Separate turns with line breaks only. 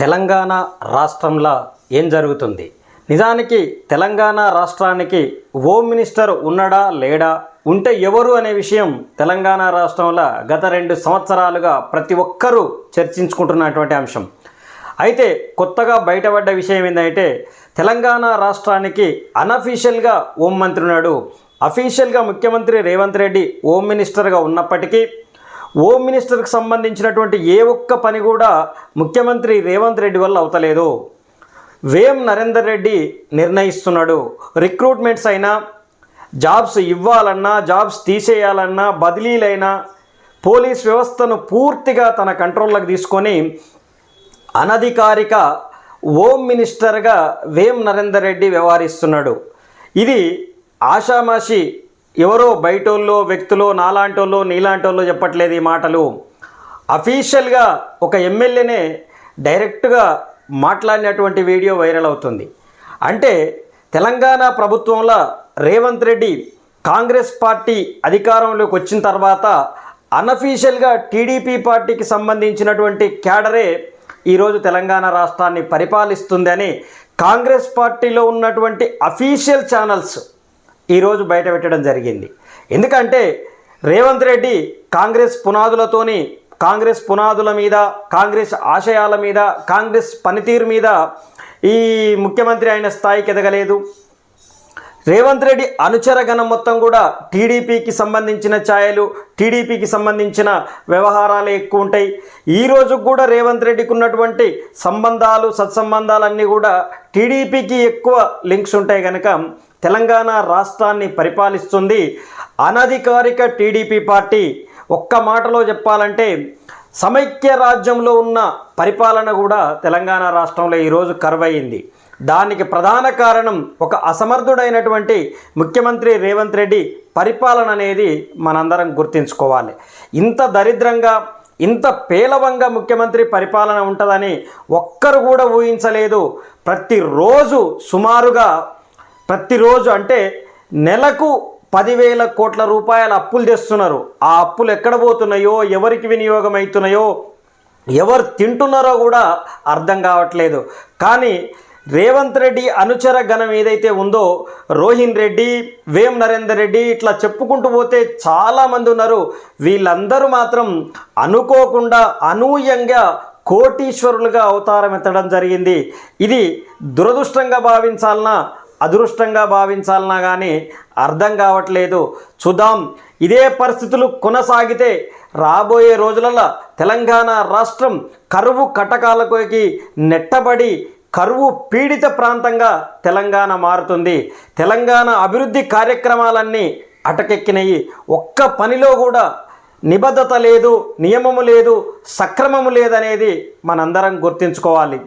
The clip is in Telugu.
తెలంగాణ రాష్ట్రంలో ఏం జరుగుతుంది? నిజానికి తెలంగాణ రాష్ట్రానికి హోమ్ మినిస్టర్ ఉన్నాడా లేడా? ఉంటే ఎవరు అనే విషయం తెలంగాణ రాష్ట్రంలో గత రెండు సంవత్సరాలుగా ప్రతి ఒక్కరూ చర్చించుకుంటున్నటువంటి అంశం. అయితే కొత్తగా బయటపడ్డ విషయం ఏంటంటే తెలంగాణ రాష్ట్రానికి అనఫీషియల్గా హోం మంత్రి ఉన్నాడు. అఫీషియల్గా ముఖ్యమంత్రి రేవంత్ రెడ్డి హోమ్ మినిస్టర్గా ఉన్నప్పటికీ హోమ్ మినిస్టర్కి సంబంధించినటువంటి ఏ ఒక్క పని కూడా ముఖ్యమంత్రి రేవంత్ రెడ్డి వల్ల అవుతలేదు. వేం నరేందర్ రెడ్డి నిర్ణయిస్తున్నాడు. రిక్రూట్మెంట్స్ అయినా జాబ్స్ ఇవ్వాలన్నా జాబ్స్ తీసేయాలన్నా బదిలీలైనా పోలీస్ వ్యవస్థను పూర్తిగా తన కంట్రోల్లోకి తీసుకొని అనధికారిక హోమ్ మినిస్టర్గా వేం నరేందర్ రెడ్డి వ్యవహరిస్తున్నాడు. ఇది ఆషామాషి ఎవరో బయటోళ్ళో వ్యక్తులో నాలాంటోళ్ళో నీలాంటోళ్ళో చెప్పట్లేదు ఈ మాటలు. అఫీషియల్గా ఒక ఎమ్మెల్యేనే డైరెక్ట్గా మాట్లాడినటువంటి వీడియో వైరల్ అవుతుంది. అంటే తెలంగాణ ప్రభుత్వంలో రేవంత్ రెడ్డి కాంగ్రెస్ పార్టీ అధికారంలోకి వచ్చిన తర్వాత అనఫీషియల్గా టీడీపీ పార్టీకి సంబంధించినటువంటి క్యాడరే ఈరోజు తెలంగాణ రాష్ట్రాన్ని పరిపాలిస్తుందని కాంగ్రెస్ పార్టీలో ఉన్నటువంటి అఫీషియల్ ఛానల్స్ ఈరోజు బయట పెట్టడం జరిగింది. ఎందుకంటే రేవంత్ రెడ్డి కాంగ్రెస్ పునాదులతోని కాంగ్రెస్ పునాదుల మీద కాంగ్రెస్ ఆశయాల మీద కాంగ్రెస్ పనితీరు మీద ఈ ముఖ్యమంత్రి అయిన స్థాయికి ఎదగలేదు. రేవంత్ రెడ్డి అనుచరగణం మొత్తం కూడా టీడీపీకి సంబంధించిన ఛాయలు టీడీపీకి సంబంధించిన వ్యవహారాలు ఎక్కువ ఉంటాయి. ఈ కూడా రేవంత్ రెడ్డికి ఉన్నటువంటి సంబంధాలు సత్సంబంధాలన్నీ కూడా టీడీపీకి ఎక్కువ లింక్స్ ఉంటాయి కనుక తెలంగాణ రాష్ట్రాన్ని పరిపాలిస్తుంది. అనధికారిక టీడీపీ పార్టీ. ఒక్క మాటలో చెప్పాలంటే సమైక్య రాజ్యంలో ఉన్న పరిపాలన కూడా తెలంగాణ రాష్ట్రంలో ఈరోజు కరువయింది దానికి ప్రధాన కారణం ఒక అసమర్థుడైనటువంటి ముఖ్యమంత్రి రేవంత్ రెడ్డి పరిపాలన అనేది మనందరం గుర్తించుకోవాలి. ఇంత దరిద్రంగా ఇంత పేలవంగా ముఖ్యమంత్రి పరిపాలన ఉంటుందని ఒక్కరు కూడా ఊహించలేదు. ప్రతిరోజు సుమారుగా ప్రతిరోజు అంటే నెలకు పదివేల కోట్ల రూపాయల అప్పులు తెస్తున్నారు. ఆ అప్పులు ఎక్కడ పోతున్నాయో ఎవరికి వినియోగం అవుతున్నాయో ఎవరు తింటున్నారో కూడా అర్థం కావట్లేదు. కానీ రేవంత్ రెడ్డి అనుచర గణం ఏదైతే ఉందో రోహిన్ రెడ్డి వేం నరేందర్ రెడ్డి ఇట్లా చెప్పుకుంటూ పోతే చాలామంది ఉన్నారు. వీళ్ళందరూ మాత్రం అనుకోకుండా అనూహ్యంగా కోటీశ్వరులుగా అవతారం ఎత్తడం జరిగింది. ఇది దురదృష్టంగా భావించాలన్నా అదృష్టంగా భావించాలన్నా కానీ అర్థం కావట్లేదు. చూద్దాం. ఇదే పరిస్థితులు కొనసాగితే రాబోయే రోజులలో తెలంగాణ రాష్ట్రం కరువు కటకాలకి నెట్టబడి కరువు పీడిత ప్రాంతంగా తెలంగాణ మారుతుంది. తెలంగాణ అభివృద్ధి కార్యక్రమాలన్నీ అటకెక్కినాయి. ఒక్క పనిలో కూడా నిబద్ధత లేదు నియమము లేదు సక్రమము లేదనేది మనందరం గుర్తుంచుకోవాలి.